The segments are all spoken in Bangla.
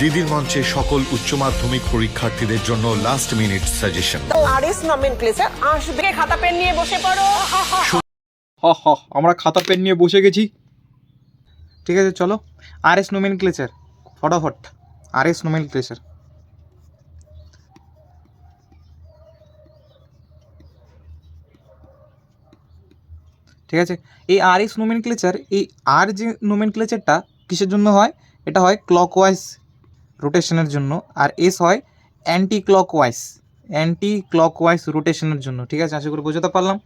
দিদির মঞ্চে সকল উচ্চ মাধ্যমিক পরীক্ষার্থীদের জন্য last minute suggestion R S nomenclature আসবে খাতা পেন নিয়ে বসে পড়ো। হ হ আমরা খাতা পেন নিয়ে বসে গেছি। ঠিক আছে চলো। আর এস নোমেন ক্লেচার ফটাফট। আর এস নোমেন ক্লেচার ঠিক আছে এই আর এস নোমেন ক্লেচার এই আর যে নোমেন ক্লেচারটা কিসের জন্য হয়? এটা হয় ক্লকওয়াইজ রোটেশনের জন্য, আর এস হয় anti clock clockwise anti clock clockwise রোটেশনের জন্য, ঠিক আছে? আশা করি বোঝাতে পারলাম?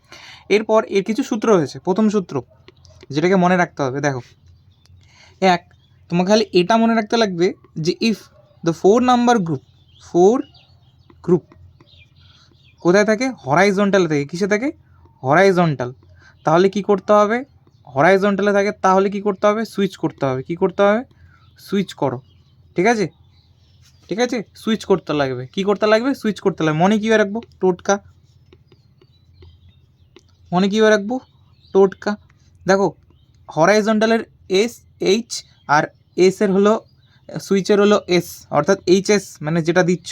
এরপর এর কিছু সূত্র রয়েছে। প্রথম সূত্র, যেটাকে মনে রাখতে হবে, দেখো। এক, তোমাকে খালি এটা মনে রাখতে লাগবে যে if the four number group four group কোথায় থাকে? হরাইজন্টালে থাকে। কিসে থাকে? হরাইজন্টাল তাহলে কি করতে হবে? হরাইজন্টালে থাকে, তাহলে কি করতে হবে? সুইচ করতে হবে। কি করতে হবে? সুইচ করো। ঠিক আছে? ঠিক আছে? সুইচ করতে লাগবে। কি করতে লাগবে? সুইচ করতে লাগবে। মনে কীভাবে রাখব? টোটকা। মনে কীভাবে রাখব? টোটকা। দেখো হরাইজন্টালের এস এইচ আর এসের হলো সুইচের হলো এস অর্থাৎ এইচ এস মানে যেটা দিচ্ছ।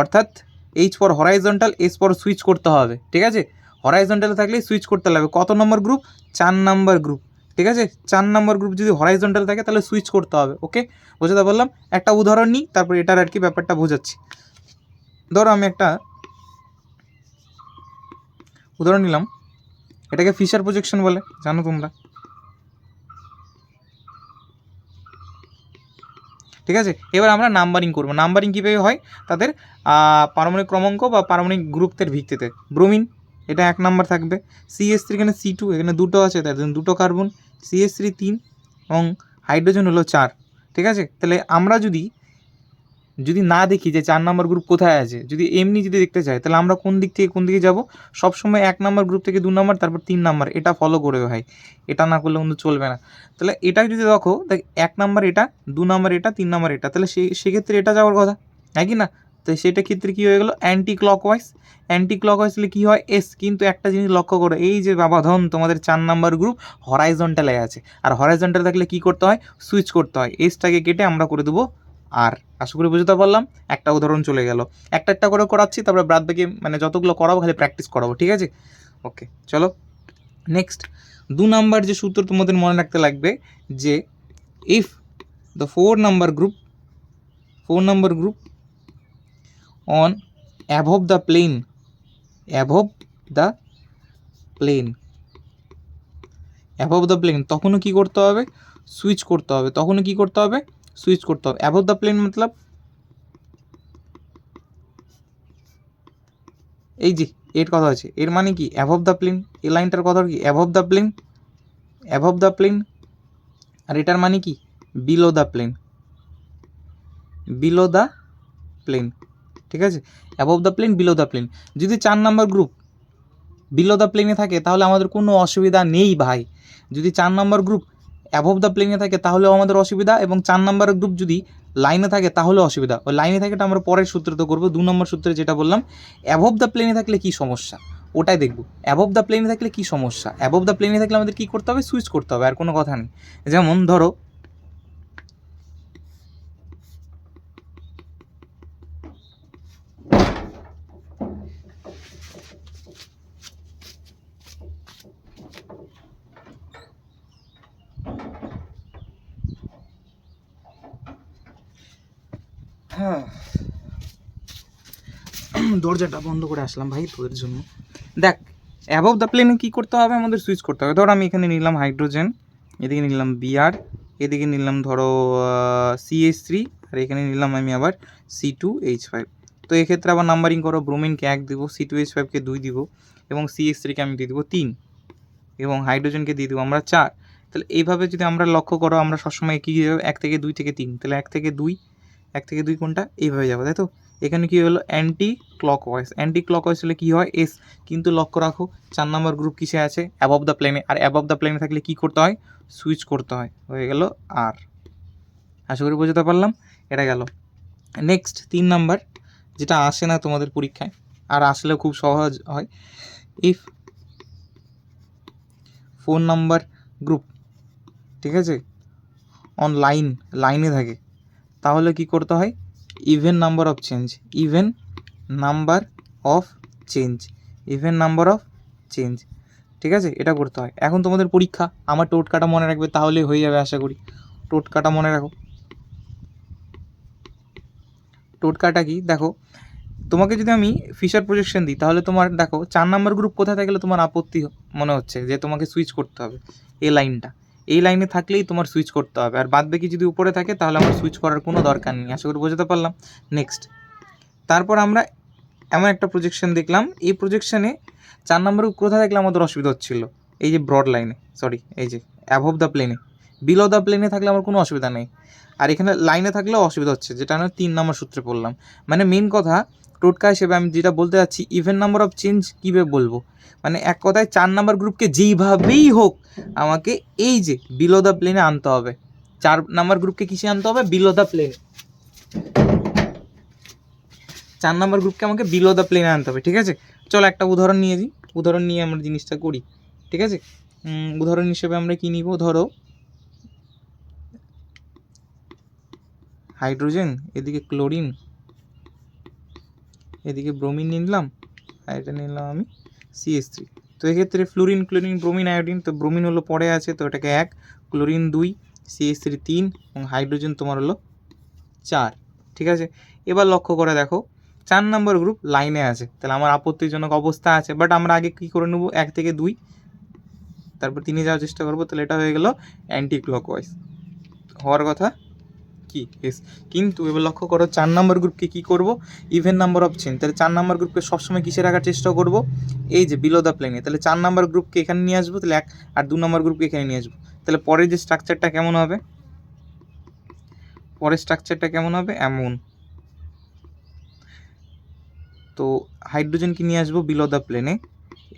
অর্থাৎ এইচ পর হরাইজন্টাল এস পর সুইচ করতে হবে। ঠিক আছে? হরাইজন্টালে থাকলে সুইচ করতে লাগবে। কত নম্বর গ্রুপ চার নম্বর গ্রুপ ঠিক আছে? চার নম্বর গ্রুপ যদি হরাইজন্টাল থাকে তাহলে সুইচ করতে হবে ওকে বোঝাতে বললাম? একটা উদাহরণ নিই তারপর এটার আর কি ব্যাপারটা বোঝাচ্ছি। ধরো আমি একটা উদাহরণ নিলাম। এটাকে ফিশার প্রজেকশন বলে জানো তোমরা? ঠিক আছে? এবার আমরা নাম্বারিং করব। নাম্বারিং কীভাবে হয়? তাদের আহ, পারমাণবিক ক্রমাঙ্ক বা পারমাণবিক গ্রুপের ভিত্তিতে। ব্রোমিন এটা এক নাম্বার থাকবে। সিএস থ্রি এখানে সি টু এখানে দুটো আছে তার দুটো কার্বন সিএস থ্রি তিন এবং হাইড্রোজেন হলো চার, ঠিক আছে? তাহলে আমরা যদি যদি না দেখি যে চার নাম্বার গ্রুপ কোথায় আছে, যদি এমনি যদি দেখতে চাই, তাহলে আমরা কোন দিক থেকে কোন দিকে যাব? সবসময় এক নাম্বার গ্রুপ থেকে দু নাম্বার, তারপর তিন নাম্বার, এটা ফলো করে ভাই। এটা না করলে কিন্তু চলবে না। তাহলে এটা যদি দেখো, দেখ, এক নাম্বার এটা, দু নাম্বার এটা, তিন নাম্বার এটা, তাহলে সেই সেক্ষেত্রে এটা যাওয়ার কথা হ্যাঁ কি না? তো সেটা ক্ষেত্রে কী হয়ে গেলো? অ্যান্টি ক্লকওয়াইজ অ্যান্টি ক্লকওয়াইজ হলে কী হয়? এস কিন্তু একটা জিনিস লক্ষ্য করো, এই যে বাবা ধন, তোমাদের চার নাম্বার গ্রুপ হরাইজন্টালে আছে। আর হরাইজন্টাল থাকলে কী করতে হয়? সুইচ করতে হয়। এসটাকে কেটে আমরা করে দেবো আর আশা করি বুঝতে পারলাম? একটা উদাহরণ চলে গেল। একটা একটা করে করাচ্ছি, তারপরে বাদ বাকি মানে যতগুলো করাবো, খালি প্র্যাকটিস করাবো, ঠিক আছে? ওকে চলো। নেক্সট দু নাম্বার যে সূত্র তোমাদের মনে রাখতে লাগবে যে if the four number group four number group on above the plane above the plane above the plane তখনও কী করতে হবে? সুইচ করতে হবে। তখনও কী করতে হবে? সুইচ করতে হবে। অ্যাভব দ্য প্লেন মতলব এই যে, এর কথা আছে এর মানে কি? অ্যাভব দ্য প্লেন এই লাইনটার কথা কি? Above the plane above the plane আর এটার মানে কি? Below the plane below the plane ঠিক আছে? Above the plane below the plane যদি চার নাম্বার গ্রুপ বিলো দ্য প্লেনে থাকে, তাহলে আমাদের কোনো অসুবিধা নেই ভাই। যদি চার নাম্বার গ্রুপ অ্যাভব দ্য প্লেনে থাকে, তাহলেও আমাদের অসুবিধা এবং চার নাম্বার গ্রুপ যদি লাইনে থাকে, তাহলে অসুবিধা। ওই লাইনে থাকে আমরা পরের সূত্রতে করব, দু নম্বর সূত্রে যেটা বললাম। অ্যাভব দ্য প্লেনে থাকলে কি সমস্যা? ওটাই দেখব। অ্যাভব দ্য প্লেনে থাকলে কি সমস্যা? অ্যাভব দ্য প্লেনে থাকলে আমাদের কী করতে হবে? সুইচ করতে হবে, আর কোনো কথা নেই। যেমন ধরো হ্যাঁ দরজাটা বন্ধ করে আসলাম ভাই তোদের জন্য। দেখ অ্যাবভ দ্য প্লেনে কী করতে হবে? আমাদের সুইচ করতে হবে। ধরো আমি এখানে নিলাম হাইড্রোজেন এদিকে নিলাম বিআর এদিকে নিলাম ধরো সিএস থ্রি আর এখানে নিলাম আমি আবার সি টু এইচ ফাইভ তো এক্ষেত্রে আবার নাম্বারিং করো ব্রোমিনকে এক দিব সি টু এইচ ফাইভকে দুই দিব, এবং সিএস থ্রিকে আমি দিয়ে দিব তিন, এবং হাইড্রোজেনকে দিয়ে দেবো আমরা চার। তাহলে এইভাবে যদি আমরা লক্ষ্য করো, আমরা সবসময় কী এক থেকে দুই থেকে তিন। তাহলে এক থেকে দুই, এক থেকে দুই কোনটা? এইভাবে যাব, তাই তো? এখানে কী হলো? অ্যান্টি ক্লকওয়াইজ অ্যান্টি ক্লকওয়াইজ হলে কী হয়? এস কিন্তু লক্ষ্য রাখো, চার নম্বর গ্রুপ কিসে আছে? অ্যাবভ দ্য প্লেনে আর অ্যাবভ দ্য প্লেনে থাকলে কী করতে হয়? সুইচ করতে হয়। হয়ে গেল আর আশা করি বোঝাতে পারলাম? এটা গেল। নেক্সট তিন নাম্বার, যেটা আসে না তোমাদের পরীক্ষায়, আর আসলেও খুব সহজ হয়। ইফ ফোন নাম্বার গ্রুপ ঠিক আছে? অন লাইন লাইনে থাকে। তাহলে কি করতে হয়? Even number of change even number of change even number of change ঠিক আছে? এটা করতে হয়। এখন তোমাদের পরীক্ষা, আমার টোটকাটা মনে রাখবে তাহলে হয়ে যাবে আশা করি। টোটকাটা মনে রাখো। টোটকাটা কি? দেখো, তোমাকে যদি আমি ফিশার প্রজেকশন দিই, তাহলে তোমার, দেখো, চার নাম্বার গ্রুপ কোথায় থাকলে তোমার আপত্তি মনে হচ্ছে যে তোমাকে সুইচ করতে হবে, এই লাইনটা এই লাইনে থাকলেই তোমার সুইচ করতে হবে। আর বাদ বাকি যদি উপরে থাকে, তাহলে আমার সুইচ করার কোনো দরকার নেই। আশা করি বোঝাতে পারলাম। নেক্সট তারপর আমরা এমন একটা প্রজেকশন দেখলাম। এই প্রজেকশনে চার নম্বরে কোথায় থাকলে আমাদের অসুবিধা হচ্ছিল? এই যে ব্রড লাইনে সরি এই যে অ্যাভভ দ্য প্লেনে বিলো দ্য প্লেনে থাকলে আমার কোনো অসুবিধা নেই। আর এখানে লাইনে থাকলেও অসুবিধা হচ্ছে, যেটা আমরা তিন নম্বর সূত্রে পড়লাম। মানে মেন কথা, টোটকা হিসেবে আমি যেটা বলতে যাচ্ছি ইভেন নাম্বার অফ চেঞ্জ কীভাবে বলব? মানে এক কথায় চার নাম্বার গ্রুপকে যেইভাবেই হোক, আমাকে এই যে বিলো দ্য প্লেনে আনতে হবে। চার নাম্বার গ্রুপকে কিসে আনতে হবে? বিলো দ্য প্লেনে চার নাম্বার গ্রুপকে আমাকে বিলো দ্য প্লেনে আনতে হবে, ঠিক আছে? চলো একটা উদাহরণ নিয়ে দিই উদাহরণ নিয়ে আমরা জিনিসটা করি, ঠিক আছে? উদাহরণ হিসেবে আমরা কি নিব? ধরো হাইড্রোজেন, এদিকে ক্লোরিন, এদিকে ব্রোমিন নিলাম আর এটা নিলাম আমি সিএস থ্রি। তো এক্ষেত্রে ফ্লোরিন, ক্লোরিন, ব্রোমিন, আয়োডিন, তো ব্রোমিন হলো পরে আছে, তো এটাকে এক, ক্লোরিন দুই সিএস থ্রি তিন, এবং হাইড্রোজেন তোমার হলো চার, ঠিক আছে? এবার লক্ষ্য করে দেখো, চার নম্বর গ্রুপ লাইনে আছে। তাহলে আমার আপত্তিজনক অবস্থা আছে বাট আমরা আগে কী করে নেব? এক থেকে দুই। তারপর তিনে যাওয়ার চেষ্টা করব, তাহলে এটা হয়ে গেল অ্যান্টি ক্লকওয়াইজ হওয়ার কথা কি? এস কিন্তু এবার লক্ষ্য করো, চার নাম্বার গ্রুপকে কি করব? ইভেন নাম্বার অফ চেন তাহলে চার নাম্বার গ্রুপকে সবসময় কিসে রাখার চেষ্টা করব? এই যে বিলো দ্য প্লেনে তাহলে চার নাম্বার গ্রুপকে এখানে নিয়ে আসব? তাহলে এক আর দু নম্বর গ্রুপকে এখানে নিয়ে আসব। তাহলে পরের যে স্ট্রাকচারটা কেমন হবে? পরের স্ট্রাকচারটা কেমন হবে? এমন। তো হাইড্রোজেনকে নিয়ে আসব বিলো দ্য প্লেনে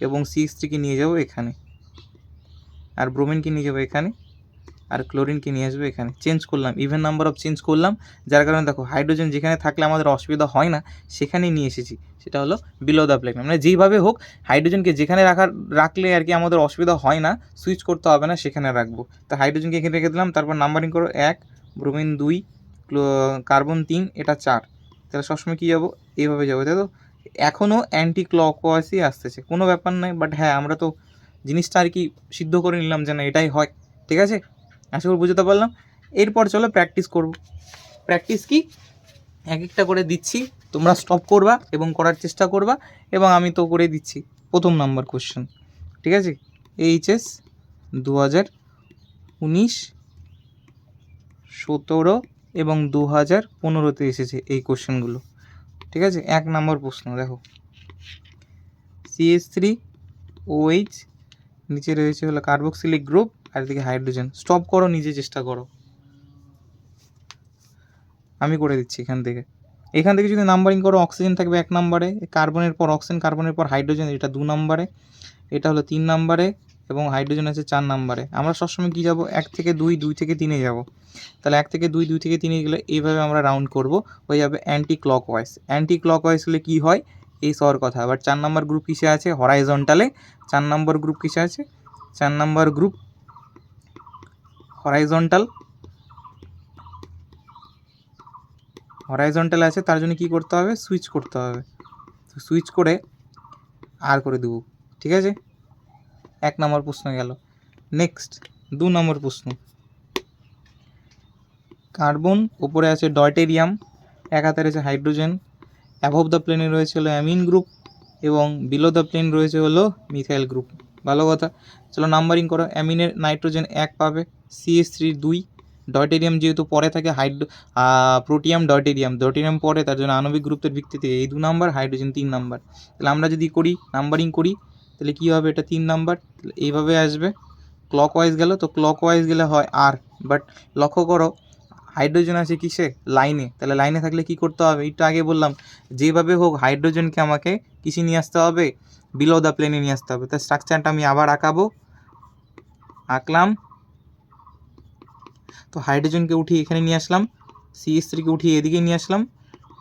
এবং সিএক্স থ্রিকে নিয়ে যাব এখানে। আর ব্রোমিনকে নিয়ে যাব এখানে। আর ক্লোরিনকে নিয়ে আসবে এখানে? চেঞ্জ করলাম ইভেন নাম্বার অফ চেঞ্জ করলাম, যার কারণে দেখো হাইড্রোজেন যেখানে থাকলে আমাদের অসুবিধা হয় না, সেখানেই নিয়ে এসেছি। সেটা হলো বিলো দ্য প্লেন মানে যেইভাবে হোক হাইড্রোজেনকে যেখানে রাখার, রাখলে আর কি আমাদের অসুবিধা হয় না সুইচ করতে হবে না, সেখানে রাখব। তো হাইড্রোজেনকে এখানে রেখে দিলাম, তারপর নাম্বারিং করো, এক ব্রোমিন দুই কার্বন তিন, এটা চার। তাহলে সবসময় কী যাব? এইভাবে যাব, তাই তো? এখনও অ্যান্টি ক্লকওয়াইজই আসতেছে, কোনো ব্যাপার নয় বাট হ্যাঁ আমরা তো জিনিসটা আর কি সিদ্ধ করে নিলাম যে না, এটাই হয়, ঠিক আছে? আশা করি বুঝতে পারলাম। এরপর চলো প্র্যাকটিস করব। প্র্যাকটিস কি? এক একটা করে দিচ্ছি, তোমরা স্টপ করবা এবং করার চেষ্টা করবা এবং আমি তো করে দিচ্ছি। প্রথম নাম্বার কোশ্চেন ঠিক আছে? এইচএস দু হাজার উনিশ সতেরো এবং দু হাজার পনেরোতে এসেছে এই কোশ্চেনগুলো ঠিক আছে? এক নম্বর প্রশ্ন, দেখো। সিএস থ্রি ওএইচ নিচে রয়েছে হলো কার্বক্সিলিক গ্রুপ আর হাইড্রোজেন। স্টপ করো, নিজে চেষ্টা করো। আমি করে দিচ্ছি এখান থেকে। এখান থেকে যদি নাম্বারিং করো অক্সিজেন থাকবে এক নম্বরে কার্বনের পর অক্সিজেন কার্বনের পর হাইড্রোজেন এটা দু নম্বরে, এটা হলো তিন নম্বরে, এবং হাইড্রোজেন আছে চার নম্বরে। আমরা সবসময় কী যাব? এক থেকে দুই দুই থেকে তিনে যাব। তাহলে এক থেকে দুই দুই থেকে তিনে গেলে এইভাবে আমরা রাউন্ড করব, হয়ে যাবে অ্যান্টি ক্লকওয়াইজ অ্যান্টি ক্লকওয়াইজ হলে কী হয়? এই সর কথা। আবার চার নম্বর গ্রুপ কিসে আছে? হরাইজন্টালে চার নম্বর গ্রুপ কিসে আছে? চার নম্বর গ্রুপ হরাইজন্টাল হরাইজন্টাল আছে, তার জন্য কি করতে হবে? সুইচ করতে হবে। সুইচ করে আর করে দেবো। ঠিক আছে? এক নম্বর প্রশ্ন গেল। নেক্সট দু নম্বর প্রশ্ন। কার্বন ওপরে আছে ডয়টেরিয়াম এক হাতে রয়েছে হাইড্রোজেন অ্যাভব দ্য প্লেনে রয়েছে হলো অ্যামিন গ্রুপ এবং বিলো দ্য প্লেন রয়েছে হলো মিথাইল গ্রুপ ভালো কথা। চলো নাম্বারিং করো। অ্যামিনের নাইট্রোজেন এক পাবে। সিএস থ্রি দুই। ডয়টেরিয়াম যেহেতু পরে থাকে হাইড্রো প্রোটিয়াম ডয়টেরিয়াম ডয়টেরিয়াম পরে, তার জন্য আণবিক গ্রুপের ভিত্তিতে এই দু নাম্বার হাইড্রোজেন তিন নাম্বার তাহলে আমরা যদি করি নাম্বারিং করি, তাহলে কী হবে? এটা তিন নাম্বার তাহলে এইভাবে আসবে। ক্লক ওয়াইজ গেল, তো ক্লক ওয়াইজ গেলে হয় আর বাট লক্ষ্য করো হাইড্রোজেন আছে কিসে? লাইনে তাহলে লাইনে থাকলে কি করতে হবে? একটু আগে বললাম, যেভাবে হোক হাইড্রোজেনকে আমাকে কিসে নিয়ে আসতে হবে? বিলো দ্য প্লেনে নিয়ে আসতে হবে। তার স্ট্রাকচারটা আমি আবার আঁকাবো। আঁকলাম। তো হাইড্রোজেনকে উঠিয়ে এখানে নিয়ে আসলাম। সিএস থ্রিকে উঠিয়ে এদিকে নিয়ে আসলাম।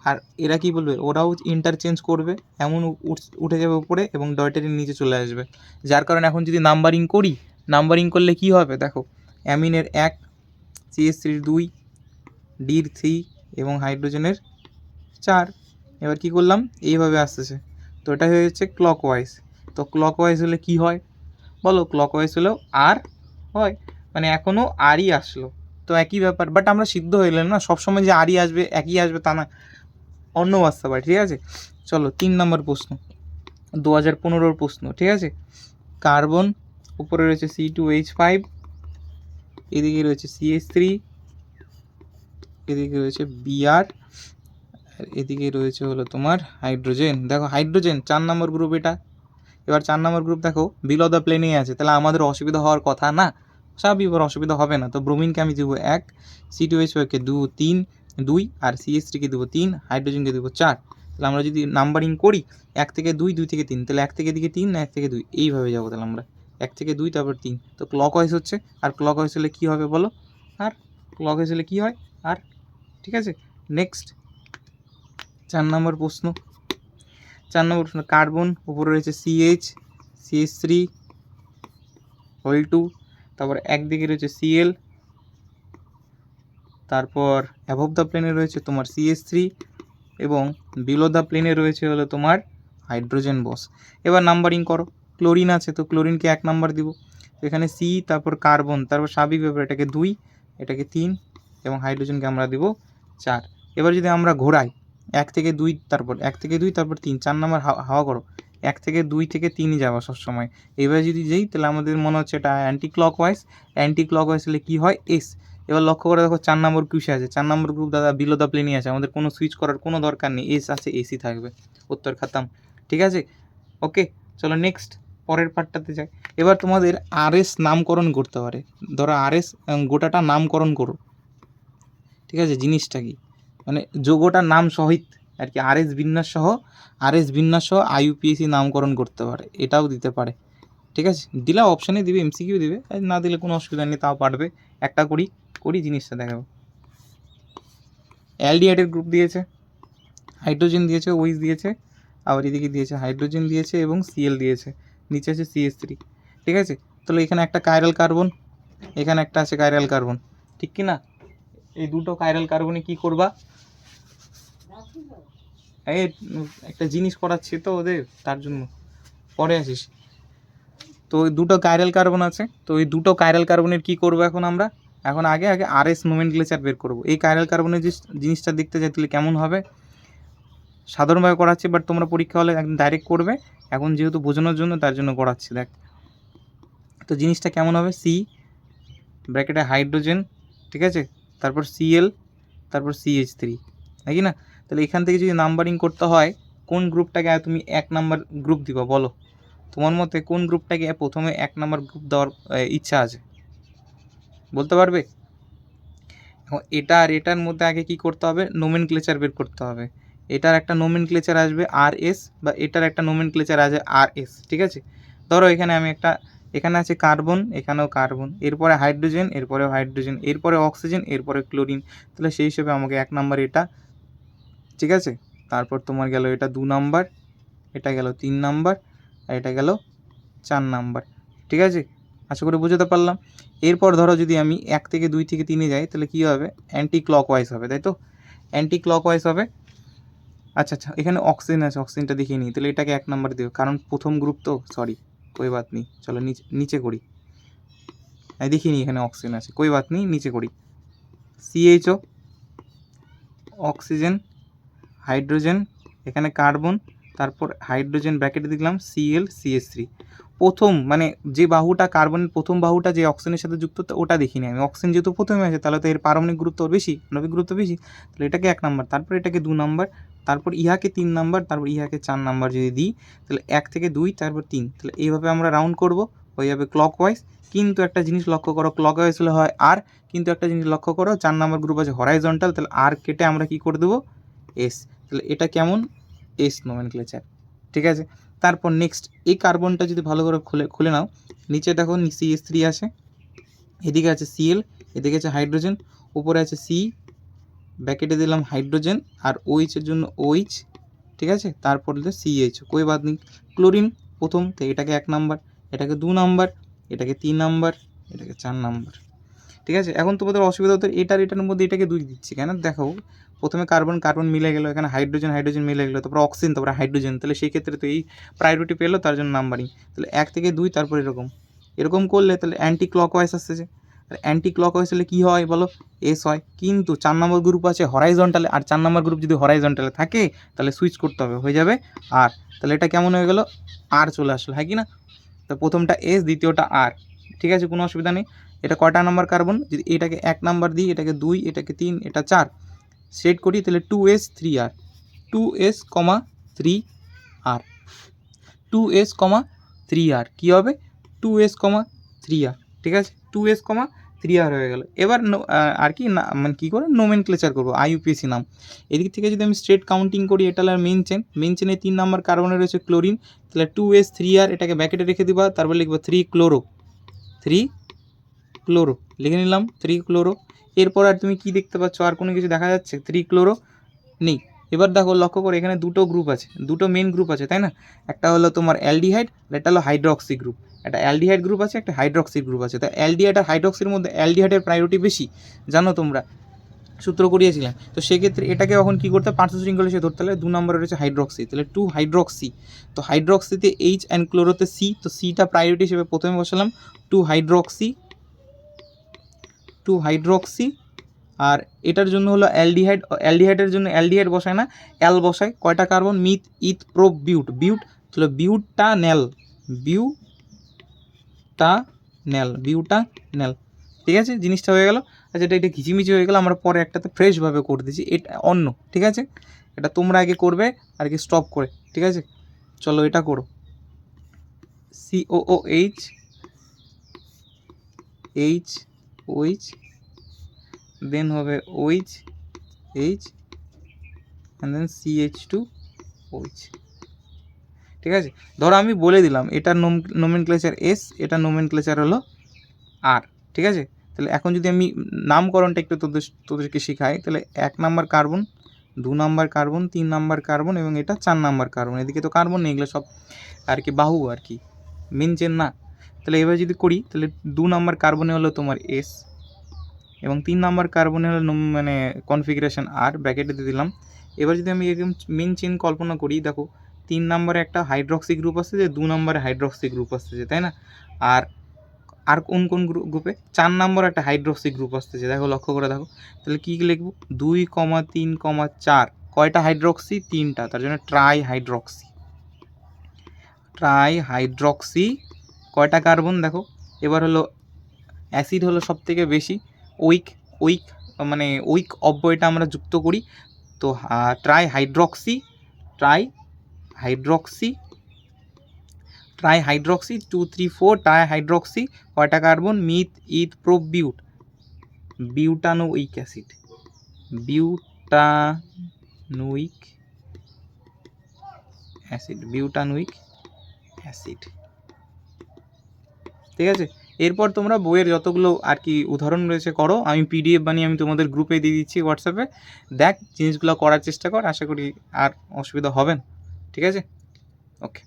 আর এরা কি বলবে? ওরাও ইন্টারচেঞ্জ করবে। এমন উঠ- উঠে যাবে উপরে এবং ডয়টারির নিচে চলে আসবে। যার কারণে এখন যদি নাম্বারিং করি নাম্বারিং করলে কি হবে? দেখো অ্যামিনের এক সিএস থ্রির দুই ডির থ্রি এবং হাইড্রোজেনের চার। এবার কি করলাম? এইভাবে আসতেছে। তো এটা হয়ে যাচ্ছে ক্লকওয়াইজ তো ক্লকওয়াইজ হলে কি হয়? বলো ক্লকওয়াইজ হলেও আর হয়। মানে এখনও আরই আসলো। তো একই ব্যাপার বাট আমরা সিদ্ধ গেলাম না। সবসময় যে আরই আসবে, একই আসবে তা না। অন্য আসতে পারে ঠিক আছে? চলো, তিন নম্বর প্রশ্ন। দু হাজার পনেরোর প্রশ্ন, ঠিক আছে? কার্বন, উপরে রয়েছে সি টু এইচ ফাইভ এদিকে রয়েছে সিএস থ্রি এদিকে রয়েছে বিআর আর এদিকে রয়েছে হলো তোমার হাইড্রোজেন। দেখো হাইড্রোজেন, চার নম্বর গ্রুপ এটা। এবার চার নম্বর গ্রুপ দেখো বিলো দ্য প্লেনে আছে। তাহলে আমাদের অসুবিধা হওয়ার কথা না? স্বাভাবিক এবার অসুবিধা হবে না। তো ব্রোমিনকে আমি দেবো এক সি টু এইচ ফাইভকে দু তিন, দুই, আর সিএস থ্রিকে দেবো তিন, হাইড্রোজেনকে দেবো চার। তাহলে আমরা যদি নাম্বারিং করি, এক থেকে দুই দুই থেকে তিন, তাহলে এক থেকে দিকে তিন এক থেকে দুই? এইভাবে যাব তাহলে আমরা। এক থেকে দুই, তারপর তিন। তো ক্লক ওয়াইজ হচ্ছে। আর ক্লক ওয়াইজ হলে কী হবে বলো? আর ক্লক ওয়াইজ হলে কী হয়? আর, ঠিক আছে? নেক্সট চার নম্বর প্রশ্ন। চার নম্বর প্রশ্ন, কার্বন, উপরে রয়েছে CH CH three whole two তারপর একদিকে রয়েছে সিএল তারপর অ্যাভব দ্য প্লেনে রয়েছে তোমার সিএস থ্রি এবং বিলো দ্য প্লেনে রয়েছে হলো তোমার হাইড্রোজেন বস এবার নাম্বারিং করো ক্লোরিন আছে তো ক্লোরিনকে এক নাম্বার দিব। এখানে সি তারপর কার্বন তারপর স্বাভাবিক ব্যাপার, এটাকে দুই, এটাকে তিন এবং হাইড্রোজেনকে আমরা দিব চার। এবার যদি আমরা ঘোরাই এক থেকে দুই তারপর, এক থেকে দুই তারপর তিন, চার নাম্বার হাওয়া করো। এক থেকে দুই থেকে তিনই যাব সবসময়। এবার যদি যাই, তাহলে আমাদের মনে হচ্ছে এটা anticlockwise anticlockwise হলে কী হয়? এস এবার লক্ষ্য করে দেখো চার নম্বর কিসে আছে। চার নম্বর গ্রুপ দাদা বিলো দ্য প্লেনই আছে। আমাদের কোনো সুইচ করার কোনো দরকার নেই। এস আছে এসি থাকবে। উত্তর খাতাম। ঠিক আছে? ওকে চলো নেক্সট পরের পার্টটাতে যাই। এবার তোমাদের আর এস নামকরণ করতে পারে। ধরো আর এস গোটাটা নামকরণ করো। ঠিক আছে? জিনিসটা কি? মানে যোগটার নাম সহিত আর কি আর এস বিন্যাস সহ আর এস বিন্যাস সহ আইইউপিএসি নামকরণ করতে পারে, এটাও দিতে পারে। ঠিক আছে? দিলে অপশানে দিবে এমসিকিউ দিবে না দিলে কোনো অসুবিধা নেই, তাও পারবে। একটা করি করি জিনিসটা দেখাবো। অ্যালডিহাইডের গ্রুপ দিয়েছে হাইড্রোজেন দিয়েছে ওইস দিয়েছে, আবার এদিকে দিয়েছে হাইড্রোজেন দিয়েছে এবং সিএল দিয়েছে, নিচে আছে সিএস থ্রি ঠিক আছে? তাহলে এখানে একটা কাইরাল কার্বন এখানে একটা আছে কাইরাল কার্বন ঠিক কি না? এই দুটো কাইরাল কার্বনে কি করবা? এই, একটা জিনিস করাচ্ছি তো ওদের, তার জন্য। পরে আসিস। তো ওই দুটো কাইরাল কার্বন আছে, তো ওই দুটো কাইরাল কার্বনের কি করব এখন আমরা? এখন আগে আগে আর এস নোমেনক্লেচার বের করব। এই কাইরাল কার্বনের যে জিনিসটা দেখতে চাই তাহলে কেমন হবে? সাধারণভাবে করাচ্ছি বাট তোমরা পরীক্ষা হলে একদম ডাইরেক্ট করবে। এখন যেহেতু বোঝানোর জন্য, তার জন্য করাচ্ছি, দেখ। তো জিনিসটা কেমন হবে? সি ব্র্যাকেটে হাইড্রোজেন ঠিক আছে? তারপর সিএল তারপর সিএইচ থ্রি নাকি না? তাহলে এখান থেকে যদি নাম্বারিং করতে হয়, কোন গ্রুপটাকে তুমি এক নাম্বার গ্রুপ দিবা বলো? তোমার মতে কোন গ্রুপটাকে প্রথমে এক নাম্বার গ্রুপ দেওয়ার ইচ্ছা আছে? বলতে পারবে? এখন এটা আর এটার মধ্যে আগে কি করতে হবে? নোমেন ক্লেচার বের করতে হবে। এটার একটা নোমেন ক্লেচার আসবে আর এস বা এটার একটা নোমেন ক্লেচার আসবে আর এস ঠিক আছে? ধরো এখানে আমি একটা এখানে আছে কার্বন, এখানেও কার্বন, এরপরে হাইড্রোজেন এরপরে হাইড্রোজেন, এরপরে অক্সিজেন, এরপরে ক্লোরিন। তাহলে সেই হিসেবে আমাকে এক নাম্বার এটা, ঠিক আছে? তারপর তোমার গেল এটা দু নাম্বার, এটা গেল তিন নাম্বার, আর এটা গেল চার নাম্বার, ঠিক আছে? আশা করি বুঝতে পারলাম। এরপর ধরো যদি আমি এক থেকে দুই থেকে তিনে যাই, তাহলে কী হবে? অ্যান্টি ক্লকওয়াইজ হবে, তাই তো? অ্যান্টি ক্লকওয়াইজ হবে। আচ্ছা আচ্ছা এখানে অক্সিজেন আছে অক্সিজেনটা দেখিয়ে নিই, তাহলে এটাকে এক নাম্বার দিও, কারণ প্রথম গ্রুপ তো সরি কই বাত নেই, চলো নিচে করি। হ্যাঁ দেখিয়ে নিই এখানে অক্সিজেন আছে, কই বাত নেই, নিচে করি। সিএইচও অক্সিজেন হাইড্রোজেন এখানে কার্বন তারপর হাইড্রোজেন ব্র্যাকেটে দেখলাম সিএল সিএস থ্রি প্রথম মানে যে বাহুটা কার্বনের প্রথম বাহুটা যে অক্সিজেনের সাথে যুক্ত ওটা দেখিনি আমি। অক্সিজেন যেহেতু প্রথমে আছে, তাহলে তো এর পারমাণবিক গুরুত্ব বেশি আণবিক গুরুত্ব বেশি, তাহলে এটাকে এক নাম্বার তারপর এটাকে দু নাম্বার তারপর ইহাকে তিন নাম্বার, তারপর ইহাকে চার নাম্বার যদি দিই, তাহলে এক থেকে দুই, তারপর তিন। তাহলে এইভাবে আমরা রাউন্ড করব হয়ে যাবে ক্লক ওয়াইজ কিন্তু একটা জিনিস লক্ষ্য করো ক্লক ওয়াইজ হলে হয় আর কিন্তু একটা জিনিস লক্ষ্য করো, চার নাম্বার গ্রুপ আছে হরাইজন্টাল তাহলে আর কেটে আমরা কি করে দেবো? এস তাহলে এটা কেমন? এস নোমেন ক্লেচার ঠিক আছে? তারপর নেক্সট এই কার্বনটা যদি ভালো করে খুলে খুলে নাও, নিচে দেখো সিএস থ্রি আছে এদিকে আছে সিএল এদিকে আছে হাইড্রোজেন উপরে আছে সি ব্যাকেটে দিলাম হাইড্রোজেন আর ওইচের জন্য ওইচ ঠিক আছে? তারপর দিলে সিএইচ কই বাদ নেই। ক্লোরিন প্রথম, তো এটাকে এক নাম্বার, এটাকে দু নাম্বার, এটাকে তিন নাম্বার, এটাকে চার নাম্বার, ঠিক আছে? এখন তোমাদের অসুবিধা হতো এটার এটার মধ্যে এটাকে দুই দিচ্ছি, কেন? দেখো, প্রথমে কার্বন কার্বন মিলে গেলো, এখানে হাইড্রোজেন হাইড্রোজেন মিলে গেলো, তারপর অক্সিজেন তারপরে হাইড্রোজেন তাহলে সেই ক্ষেত্রে তো এই প্রায়োরিটি পেল, তার জন্য নাম্বারিং তাহলে এক থেকে দুই, তারপর এরকম। এরকম করলে তাহলে অ্যান্টি ক্লকওয়াইজ আসতেছে। অ্যান্টি ক্লকওয়াইজ হলে কী হয় বলো? এস হয়। কিন্তু চার নম্বর গ্রুপ আছে হরাইজন্টালে আর চার নম্বর গ্রুপ যদি হরাইজন্টালে থাকে, তাহলে সুইচ করতে হবে, হয়ে যাবে আর তাহলে এটা কেমন হয়ে গেল? আর চলে আসলো হ্যাঁ কি না? তো প্রথমটা এস দ্বিতীয়টা আর ঠিক আছে, কোনো অসুবিধা নেই। এটা কয়টা নাম্বার কার্বন যদি এটাকে এক নাম্বার দিই, এটাকে দুই, এটাকে তিন, এটা চার। সেট করি, তাহলে two S three R two S comma three R two S comma three R কী হবে? Two S comma three R ঠিক আছে? Two S comma three R হয়ে গেল। এবার আর কি না মানে কী করে? নোমেন ক্লেচার করব আইইউপিএসি নাম। এদিক থেকে যদি আমি স্ট্রেট কাউন্টিং করি, এটা হলো মেন চেন মেন চেনে তিন নাম্বার কার্বনে রয়েছে ক্লোরিন তাহলে টু এস থ্রি আর এটাকে ব্যাকেটে রেখে দিবা, তারপর লিখব থ্রি ক্লোরো থ্রি ক্লোরো লিখে নিলাম থ্রি ক্লোরো এরপর আর তুমি কি দেখতে পাচ্ছ? আর কোনো কিছু দেখা যাচ্ছে? থ্রি ক্লোরো নেই। এবার দেখো লক্ষ্য করে, এখানে দুটো গ্রুপ আছে, দুটো মেন গ্রুপ আছে, তাই না? একটা হলো তোমার অ্যালডিহাইড আর একটা হলো হাইড্রক্সি গ্রুপ একটা অ্যালডিহাইড গ্রুপ আছে, একটা হাইড্রক্সি গ্রুপ আছে। তা অ্যালডিহাইড আর হাইড্রক্সির মধ্যে অ্যালডিহাইডের প্রায়োরিটি বেশি, জানো তোমরা? সূত্র করিয়েছিলাম। তো সেক্ষেত্রে এটাকে এখন কী করতে পাঁচশো শৃঙ্খলা সে ধরতে হলে দু নম্বরে রয়েছে হাইড্রক্সি তাহলে টু হাইড্রক্সি তো হাইড্রক্সিতে এইচ অ্যান্ড ক্লোরোতে সি তো সিটা প্রায়োরিটি হিসেবে প্রথমে বসালাম। টু হাইড্রক্সি টু হাইড্রক্সি আর এটার জন্য হলো অ্যালডিহাইড, অ্যালডিহাইডের জন্য অ্যালডিহাইড বসায় না, অ্যাল বসায়। কয়টা carbon? Meth, eth pro but but তাহলে বিউটা নেল। Butanal butanal. ঠিক আছে? জিনিসটা হয়ে গেল। আচ্ছা এটা এটা ঘিচিমিচি হয়ে গেল। আমরা পরে একটাতে ফ্রেশভাবে করে দিচ্ছি। এটা অন্য, ঠিক আছে? এটা তোমরা আগে করবে আর কি স্টপ করে, ঠিক আছে? চলো এটা করো। C O O H H OH then হবে OH H and then C H two OH ঠিক আছে? ধরো আমি বলে দিলাম, এটা নোম নোমেন ক্লেচার এস এটা নোমেন ক্লেচার হলো আর ঠিক আছে? তাহলে এখন যদি আমি নামকরণটা একটু তোদের তোদেরকে শেখাই, তাহলে এক নাম্বার কার্বন দু নাম্বার কার্বন তিন নাম্বার কার্বন এবং এটা চার নাম্বার কার্বন এদিকে তো কার্বন নেই, এগুলো সব আর কি বাহু আর কি মেন চেন না। তাহলে এবার যদি করি, তাহলে দু নাম্বার কার্বনে হলো তোমার এস এবং তিন নাম্বার কার্বনে হলো মানে কনফিগারেশন আর ব্র্যাকেটে দিয়ে দিলাম। এবার যদি আমি একদম মেন চেন কল্পনা করি, দেখো, তিন নম্বরে একটা হাইড্রক্সি গ্রুপ আসছে যে, দু নম্বরে হাইড্রক্সি গ্রুপ আসতেছে তাই না? আর আর কোন কোন গ্রু- গ্রুপে চার নম্বর একটা হাইড্রক্সি গ্রুপ আসতেছে দেখো, লক্ষ্য করে দেখো। তাহলে কী লিখব? দুই কমা তিন কমা চার। কয়টা হাইড্রক্সি তিনটা। তার জন্য ট্রাই হাইড্রক্সি ট্রাই হাইড্রক্সি কয়টা কার্বন দেখো, এবার হলো অ্যাসিড হলো সব থেকে বেশি। উইক উইক মানে উইক অব্যয়টা আমরা যুক্ত করি। তো tri hydroxy tri hydroxy tri hydroxy two three four tri hydroxy কয়টা carbon meth eth pro but butanoic acid butanoic acid butanoic acid ঠিক আছে? এরপর তোমরা বইয়ের যতগুলো আর কি উদাহরণ রয়েছে করো, আমি পিডিএফ বানিয়ে আমি তোমাদের গ্রুপে দিয়ে দিচ্ছি হোয়াটসঅ্যাপে দেখ, জিনিসগুলো করার চেষ্টা কর, আশা করি আর অসুবিধা হবে না। ঠিক আছে? ওকে